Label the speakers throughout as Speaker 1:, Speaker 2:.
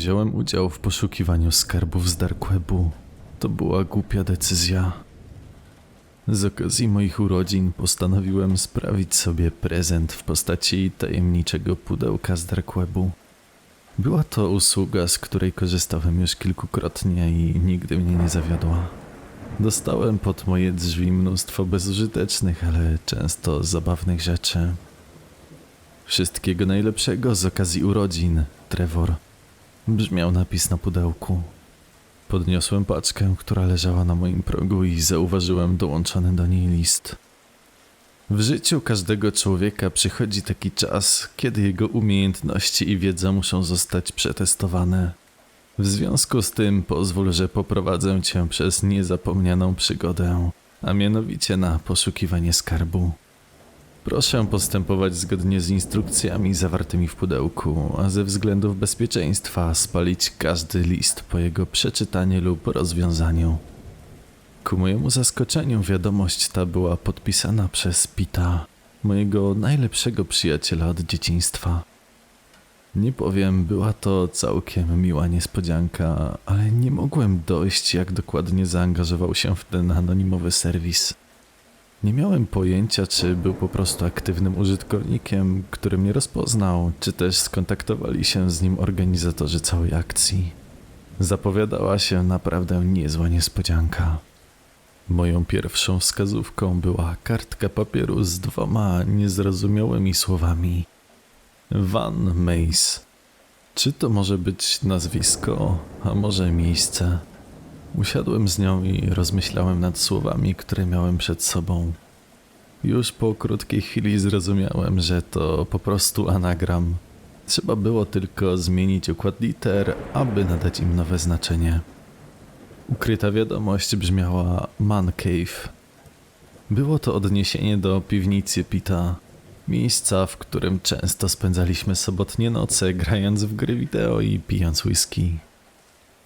Speaker 1: Wziąłem udział w poszukiwaniu skarbów z Darkwebu. To była głupia decyzja. Z okazji moich urodzin postanowiłem sprawić sobie prezent w postaci tajemniczego pudełka z Darkwebu. Była to usługa, z której korzystałem już kilkukrotnie i nigdy mnie nie zawiodła. Dostałem pod moje drzwi mnóstwo bezużytecznych, ale często zabawnych rzeczy. Wszystkiego najlepszego z okazji urodzin, Trevor. Brzmiał napis na pudełku. Podniosłem paczkę, która leżała na moim progu i zauważyłem dołączony do niej list. W życiu każdego człowieka przychodzi taki czas, kiedy jego umiejętności i wiedza muszą zostać przetestowane. W związku z tym pozwól, że poprowadzę cię przez niezapomnianą przygodę, a mianowicie na poszukiwanie skarbu. Proszę postępować zgodnie z instrukcjami zawartymi w pudełku, a ze względów bezpieczeństwa spalić każdy list po jego przeczytaniu lub rozwiązaniu. Ku mojemu zaskoczeniu wiadomość ta była podpisana przez Pita, mojego najlepszego przyjaciela od dzieciństwa. Nie powiem, była to całkiem miła niespodzianka, ale nie mogłem dojść, jak dokładnie zaangażował się w ten anonimowy serwis. Nie miałem pojęcia, czy był po prostu aktywnym użytkownikiem, który mnie rozpoznał, czy też skontaktowali się z nim organizatorzy całej akcji. Zapowiadała się naprawdę niezła niespodzianka. Moją pierwszą wskazówką była kartka papieru z dwoma niezrozumiałymi słowami. Van Mace. Czy to może być nazwisko, a może miejsce? Usiadłem z nią i rozmyślałem nad słowami, które miałem przed sobą. Już po krótkiej chwili zrozumiałem, że to po prostu anagram. Trzeba było tylko zmienić układ liter, aby nadać im nowe znaczenie. Ukryta wiadomość brzmiała Man Cave. Było to odniesienie do piwnicy Pita, miejsca, w którym często spędzaliśmy sobotnie noce grając w gry wideo i pijąc whisky.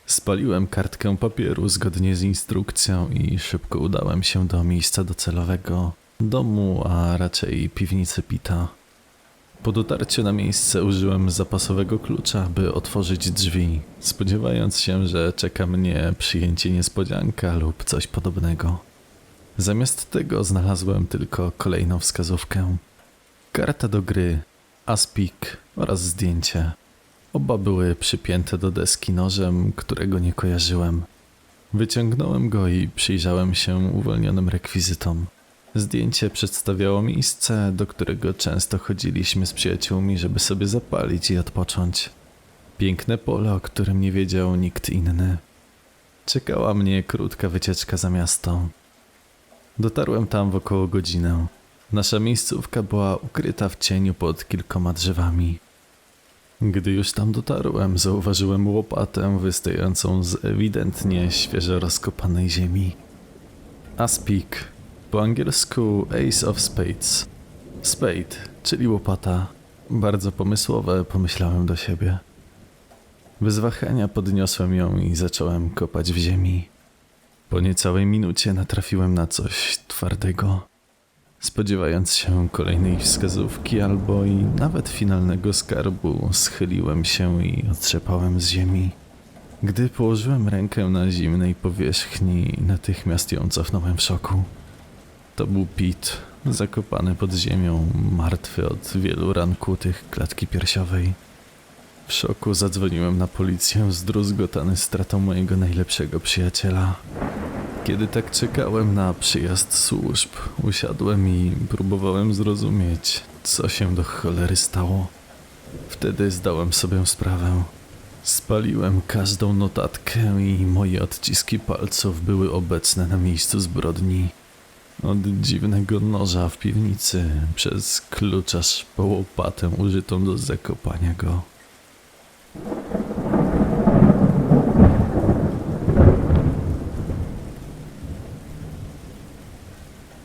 Speaker 1: Spaliłem kartkę papieru zgodnie z instrukcją i szybko udałem się do miejsca docelowego domu, a raczej piwnicy Pita. Po dotarciu na miejsce użyłem zapasowego klucza, by otworzyć drzwi, spodziewając się, że czeka mnie przyjęcie niespodzianka lub coś podobnego. Zamiast tego znalazłem tylko kolejną wskazówkę. Karta do gry, aspik oraz zdjęcie. Oba były przypięte do deski nożem, którego nie kojarzyłem. Wyciągnąłem go i przyjrzałem się uwolnionym rekwizytom. Zdjęcie przedstawiało miejsce, do którego często chodziliśmy z przyjaciółmi, żeby sobie zapalić i odpocząć. Piękne pole, o którym nie wiedział nikt inny. Czekała mnie krótka wycieczka za miasto. Dotarłem tam w około godzinę. Nasza miejscówka była ukryta w cieniu pod kilkoma drzewami. Gdy już tam dotarłem, zauważyłem łopatę wystającą z ewidentnie świeżo rozkopanej ziemi. Aspik, po angielsku Ace of Spades. Spade, czyli łopata. Bardzo pomysłowe, pomyślałem do siebie. Bez wahania podniosłem ją i zacząłem kopać w ziemi. Po niecałej minucie natrafiłem na coś twardego. Spodziewając się kolejnej wskazówki albo i nawet finalnego skarbu, schyliłem się i otrzepałem z ziemi. Gdy położyłem rękę na zimnej powierzchni, natychmiast ją cofnąłem w szoku. To był Pit, zakopany pod ziemią, martwy od wielu ran kłutych klatki piersiowej. W szoku zadzwoniłem na policję, zdruzgotany stratą mojego najlepszego przyjaciela. Kiedy tak czekałem na przyjazd służb, usiadłem i próbowałem zrozumieć, co się do cholery stało. Wtedy zdałem sobie sprawę. Spaliłem każdą notatkę i moje odciski palców były obecne na miejscu zbrodni. Od dziwnego noża w piwnicy, przez klucz po łopatę użytą do zakopania go.